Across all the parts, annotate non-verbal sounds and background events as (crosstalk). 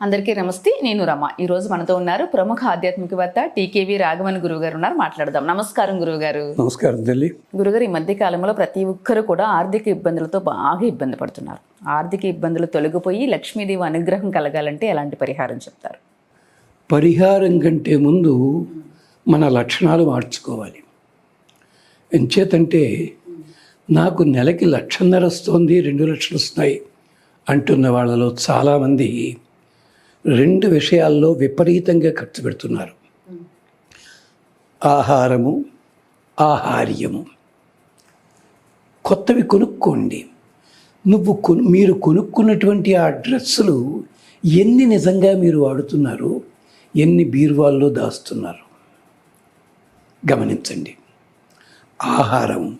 అందరికీ నమస్తే నేను రమ. ఈ రోజు మనతో ఉన్నారు ప్రముఖ ఆధ్యాత్మికవేత్త టీకేవి రాఘవన్ గురువు గారు ఉన్నారు. మాట్లాడదాం. నమస్కారం గురువు గారు నమస్కారం తల్లి గురుగారు ఈ మధ్య కాలంలో ప్రతి ఒక్కరు కూడా ఆర్థిక ఇబ్బందులతో బాగా ఇబ్బంది పడుతున్నారు. ఆర్థిక ఇబ్బందులు తొలగిపోయి లక్ష్మీదేవి అనుగ్రహం కలగాలంటే ఎలాంటి పరిహారం చెప్తారు? పరిహారం కంటే ముందు మన లక్షణాలు మార్చుకోవాలి. ఎంచేతంటే నాకు నెలకి లక్షన్నర వస్తుంది రెండు లక్షలు వస్తున్నాయి అంటున్న వాళ్ళలో చాలామంది రెండు విషయాల్లో విపరీతంగా ఖర్చు పెడుతున్నారు. ఆహారము ఆహార్యము. కొత్తవి కొనుక్కోండి. నువ్వు కొను మీరు కొనుక్కున్నటువంటి ఆ డ్రెస్సులు ఎన్ని నిజంగా మీరు వాడుతున్నారు ఎన్ని బీరువాల్లో దాస్తున్నారు గమనించండి. ఆహారం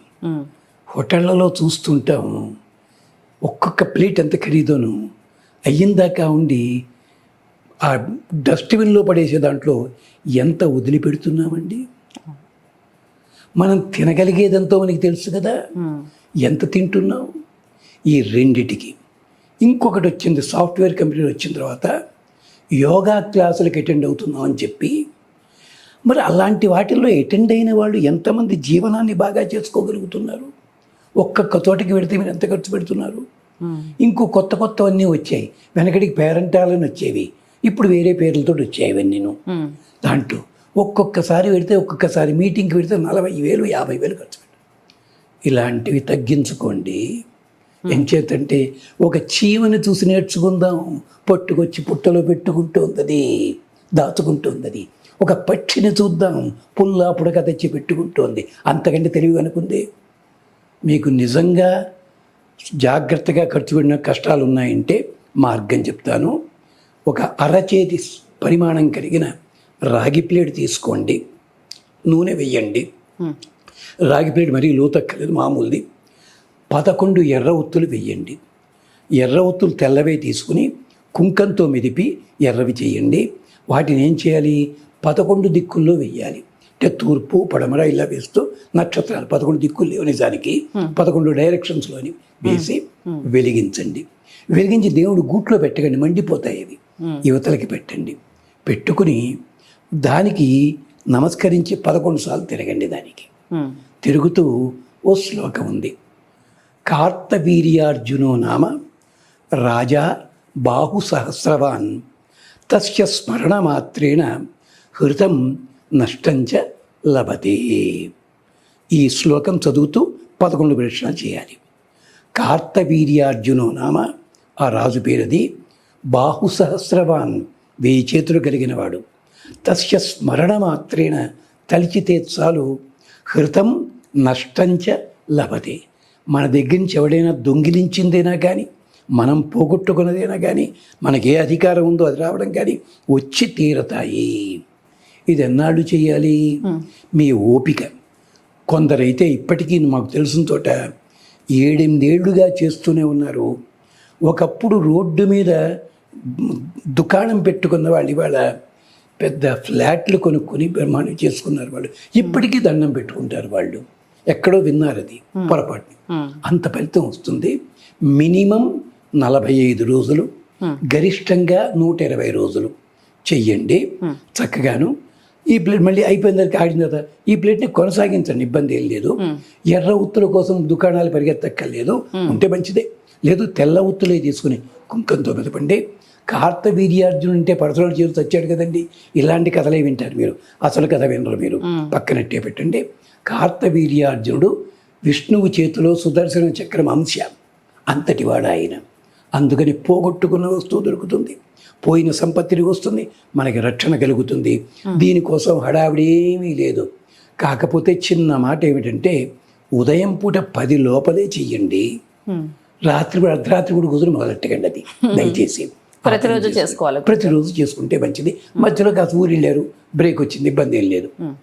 హోటళ్ళలో చూస్తుంటాము. ఒక్కొక్క ప్లేట్ ఎంత ఖరీదోను? అయ్యిందాకా ఉండి ఆ డస్ట్బిన్లో పడేసే దాంట్లో ఎంత వదిలిపెడుతున్నామండి మనం తినగలిగేదంతో మనకి తెలుసు కదా. ఎంత తింటున్నావు ఈ రెండిటికి. ఇంకొకటి వచ్చింది సాఫ్ట్వేర్ కంపెనీ వచ్చిన తర్వాత యోగా క్లాసులకు అటెండ్ అవుతున్నాం అని చెప్పి. మరి అలాంటి వాటిల్లో అటెండ్ అయిన వాళ్ళు ఎంతమంది జీవనాన్ని బాగా చేసుకోగలుగుతున్నారు? ఒక్కొక్క చోటకి వెళితే మీరు ఎంత ఖర్చు పెడుతున్నారు? ఇంకో కొత్త కొత్తవన్నీ వచ్చాయి. వెనకడికి పేరెంటాలని వచ్చేవి. ఇప్పుడు వేరే పేర్లతో వచ్చాయి ఇవన్నీను ఉమ్, దాంట్లో ఒక్కొక్కసారి పెడితే ఒక్కొక్కసారి మీటింగ్కి పెడితే నలభై వేలు యాభై వేలు ఖర్చు పెట్టారు. ఇలాంటివి తగ్గించుకోండి. ఎంచేతంటే ఒక చీమని చూసి నేర్చుకుందాం. పట్టుకొచ్చి పుట్టలో పెట్టుకుంటుంది దాచుకుంటుంది ఒక పక్షిని చూద్దాం. పుల్లా పుడక తెచ్చి పెట్టుకుంటోంది. అంతకంటే తెలివి అనుకుంది మీకు నిజంగా జాగ్రత్తగా ఖర్చు పెట్టిన కష్టాలు ఉన్నాయంటే మార్గం చెప్తాను. ఒక అరచేతి పరిమాణం కలిగిన రాగి ప్లేట్ తీసుకోండి. నూనె వెయ్యండి రాగి ప్లేట్ మరీ లోతక్కలేదు మామూలుది. పదకొండు ఎర్ర ఒత్తులు వెయ్యండి ఎర్ర ఒత్తులు తెల్లవే తీసుకుని కుంకంతో మెదిపి ఎర్రవి చేయండి. వాటిని ఏం చేయాలి? పదకొండు దిక్కుల్లో వెయ్యాలి అంటే తూర్పు పడమర ఇలా వేస్తూ నక్షత్రాలు పదకొండు దిక్కులు లేవు నిజానికి. పదకొండు డైరెక్షన్స్లోని వేసి వెలిగించండి. వెలిగించి దేవుడు గూట్లో పెట్టకండి మండిపోతాయి అవి. యువతలకి పెట్టండి. పెట్టుకుని దానికి నమస్కరించి పదకొండు సార్లు తిరగండి దానికి. ఉమ్, తిరుగుతూ ఓ శ్లోకం ఉంది. కార్తవీర్యార్జునో నామ రాజా బాహు సహస్రవాన్ తస్య స్మరణమాత్రేణ హృతం నష్టంచ లభతే. ఈ శ్లోకం చదువుతూ పదకొండు ప్రదక్షిణాలు చేయాలి. కార్తవీర్యార్జునో నామ ఆ రాజు పేరది బాహు సహస్రవాన్ వెయ్యి చేతులు కలిగినవాడు. తస్య స్మరణమాత్రేణ తలిచితే చాలు హృతం నష్టంచ లభతే. మన దగ్గర నుంచి ఎవడైనా దొంగిలించిందైనా కానీ మనం పోగొట్టుకున్నదైనా కానీ మనకి ఏ అధికారం ఉందో అది రావడం కానీ వచ్చి తీరతాయి. ఇది ఎన్నాళ్ళు చేయాలి మీ ఓపిక. కొందరైతే ఇప్పటికీ మాకు తెలిసిన చోట ఏడెనిమిదేళ్ళుగా చేస్తూనే ఉన్నారు. ఒకప్పుడు రోడ్డు మీద దుకాణం పెట్టుకున్న వాళ్ళు ఇవాళ పెద్ద ఫ్లాట్లు కొనుక్కొని బ్రహ్మాండం చేసుకున్నారు వాళ్ళు. ఇప్పటికీ దండం పెట్టుకుంటారు వాళ్ళు. ఎక్కడో విన్నారు అది పొరపాటు అంత ఫలితం వస్తుంది. మినిమం నలభై ఐదు రోజులు గరిష్టంగా నూట ఇరవై రోజులు చెయ్యండి. చక్కగాను ఈ ప్లేట్ మళ్ళీ అయిపోయిన తర్వాత ఆడిన తర్వాత ఈ ప్లేట్ని కొనసాగించండి ఇబ్బంది ఏం లేదు. ఎర్ర ఉత్తుల కోసం దుకాణాలు పరిగెత్తక్కర్లేదు. ఉంటే మంచిదే. లేదు తెల్ల ఉత్తులే తీసుకుని కుంకంతో మెదపండి కార్తవీర్యార్జును అంటే పరశురాడు చేరు చచ్చాడు కదండి. ఇలాంటి కథలే వింటారు మీరు. అసలు కథ వినరు మీరు. పక్కనట్టే పెట్టండి. కార్తవీర్యార్జునుడు విష్ణువు చేతిలో సుదర్శన చక్రం అంశ. అంతటివాడు ఆయన. అందుకని పోగొట్టుకున్న వస్తువు దొరుకుతుంది. పోయిన సంపత్తి తిరిగి వస్తుంది. మనకి రక్షణ కలుగుతుంది. దీనికోసం హడావిడి ఏమీ లేదు. కాకపోతే చిన్న మాట ఏమిటంటే ఉదయం పూట పది లోపలే చెయ్యండి. రాత్రి కూడా అర్ధరాత్రి కూడా కుదురు మొదలెట్టకండి అది. (laughs) దయచేసి. ప్రతిరోజు చేసుకోవాలి. ప్రతిరోజు చేసుకుంటే మంచిది. మధ్యలో కాస్త ఊరు వెళ్ళారు బ్రేక్ వచ్చింది ఇబ్బంది ఏం లేదు. ఉమ్,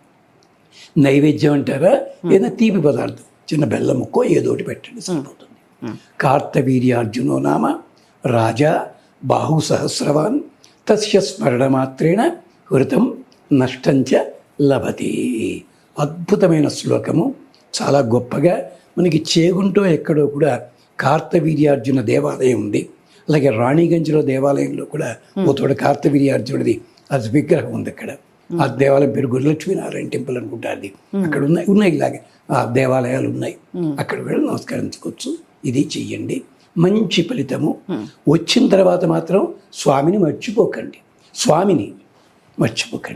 నైవేద్యం అంటారా? ఏదైనా తీపి పదార్థం. చిన్న బెల్లం ముక్కో ఏదో ఒకటి పెట్టండి సరిపోతుంది. కార్తవీర్యార్జునో నామ రాజా బాహు సహస్రవాన్ తస్య స్మరణమాత్రేణ హృతం నష్టంచ లభతే. అద్భుతమైన శ్లోకము. చాలా గొప్పగా మనకి చేగుంటో ఎక్కడో కూడా కార్తవీర్యార్జున దేవాలయం ఉంది. అలాగే రాణిగంజ్లో దేవాలయంలో కూడా ఓ తోడు కార్తవీర్యార్జునుడిది అది విగ్రహం ఉంది అక్కడ. ఆ దేవాలయం పేరు గురులక్ష్మీనారాయణ టెంపుల్ అనుకుంటా అది అక్కడ ఉన్నాయి ఉన్నాయి ఇలాగే. ఆ దేవాలయాలు ఉన్నాయి. అక్కడ కూడా నమస్కరించుకోవచ్చు. ఇది చెయ్యండి. మంచి ఫలితము. వచ్చిన తర్వాత మాత్రం స్వామిని మర్చిపోకండి. స్వామిని మర్చిపోకండి.